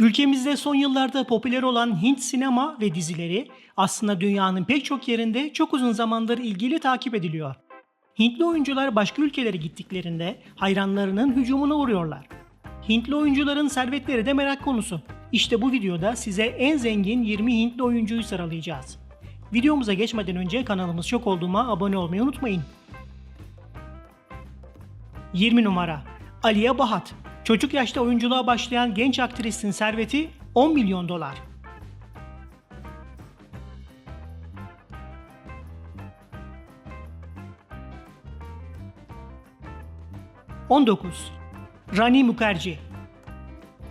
Ülkemizde son yıllarda popüler olan Hint sinema ve dizileri aslında dünyanın pek çok yerinde çok uzun zamandır ilgili takip ediliyor. Hintli oyuncular başka ülkelere gittiklerinde hayranlarının hücumuna uğruyorlar. Hintli oyuncuların servetleri de merak konusu. İşte bu videoda size en zengin 20 Hintli oyuncuyu sıralayacağız. Videomuza geçmeden önce kanalımız çok olduğuma abone olmayı unutmayın. 20 numara Aliye Bahat Çocuk yaşta oyunculuğa başlayan genç aktrisin serveti 10 milyon dolar. ...19. Rani Mukherjee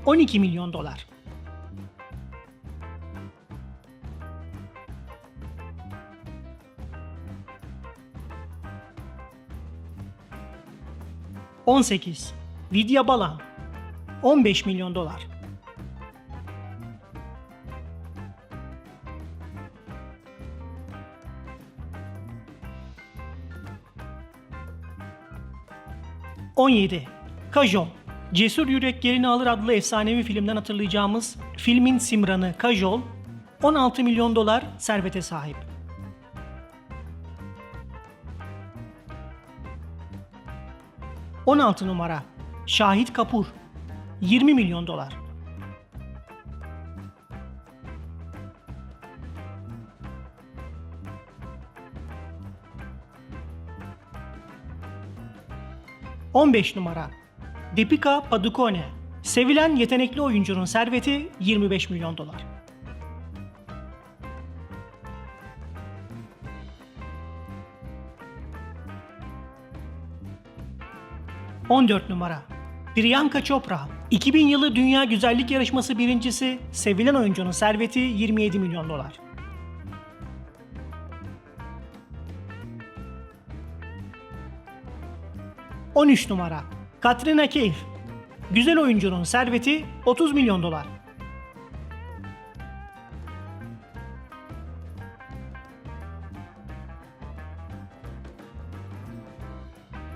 12 milyon dolar. On sekiz. Vidya Balan 15 milyon dolar. On yedi. Kajol. Cesur Yürek Yerini Alır adlı efsanevi filmden hatırlayacağımız filmin Simran'ı Kajol 16 milyon dolar servete sahip. 16 numara Şahit Kapur 20 milyon dolar. ...15 numara... Deepika Padukone... ...sevilen yetenekli oyuncunun serveti 25 milyon dolar. ...14 numara... Priyanka Chopra, 2000 yılı Dünya Güzellik Yarışması birincisi, sevilen oyuncunun serveti 27 milyon dolar. ...13 numara... Katrina Kaif, güzel oyuncunun serveti 30 milyon dolar.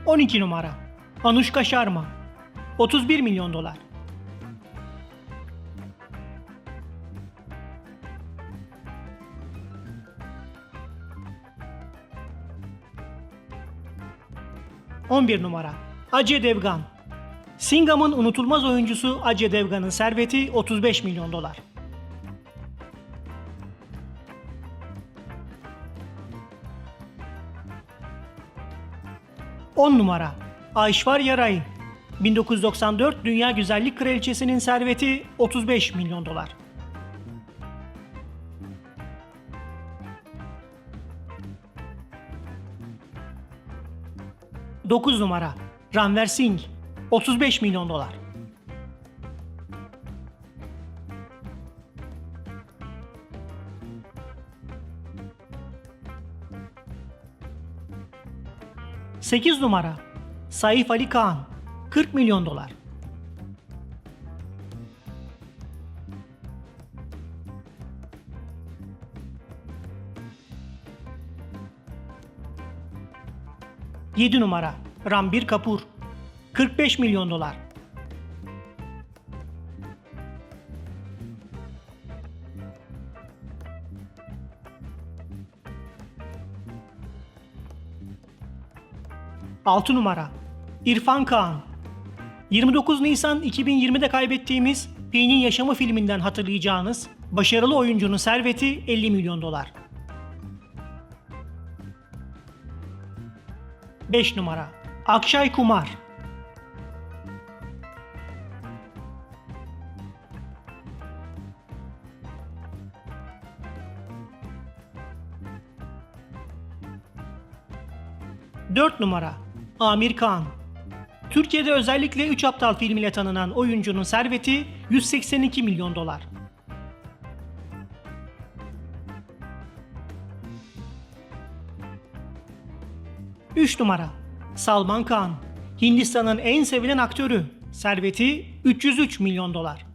...12 numara... Anushka Sharma, 31 milyon dolar. ...11 numara... Ajay Devgan. Singam'ın unutulmaz oyuncusu Ajay Devgan'ın serveti 35 milyon dolar. ...10 numara... Aishwarya Rai. 1994 Dünya Güzellik Kraliçesi'nin serveti 35 milyon dolar. Dokuz numara Ranver Singh 35 milyon dolar. Sekiz numara Saif Ali Khan 40 milyon dolar. Yedi numara Rambir Kapur 45 milyon dolar. Altı numara İrfan Kağan 29 Nisan 2020'de kaybettiğimiz Pi'nin Yaşamı filminden hatırlayacağınız başarılı oyuncunun serveti 50 milyon dolar. 5 numara Akshay Kumar Dört numara Amir Khan Türkiye'de özellikle 3 Aptal filmiyle tanınan oyuncunun serveti 182 milyon dolar. Üç numara Salman Khan Hindistan'ın en sevilen aktörü. Serveti 303 milyon dolar.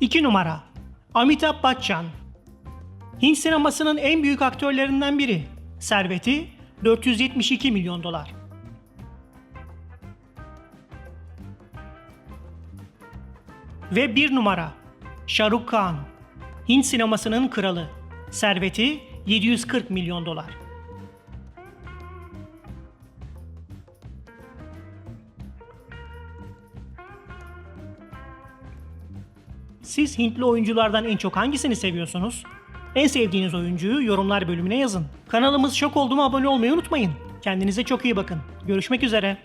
İki numara Amitabh Bachchan Hint sinemasının en büyük aktörlerinden biri. Serveti 472 milyon dolar. Ve bir numara Shahrukh Khan. Hint sinemasının kralı. Serveti 740 milyon dolar. Siz Hintli oyunculardan en çok hangisini seviyorsunuz? En sevdiğiniz oyuncuyu yorumlar bölümüne yazın. Kanalımız Şok Oldum'a abone olmayı unutmayın. Kendinize çok iyi bakın. Görüşmek üzere.